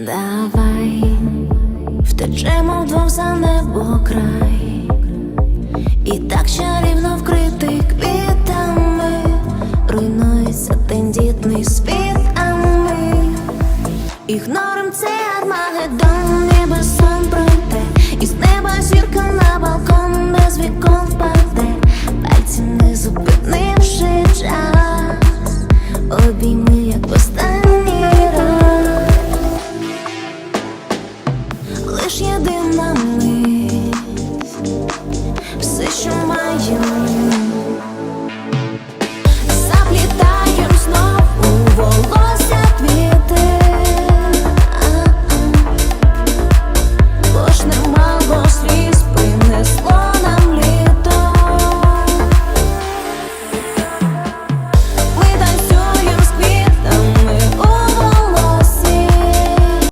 Давай втечемо вдвох за небо край, і так чарівно вкритий квітами, руйнується тендітний світ, а ми ігнорим цей армагеддон, ніби сон пройде, і з неба зірка на балкон без вікон впаде, пальці не зупинивши час, обійми лиш єдина мить, все, що маю.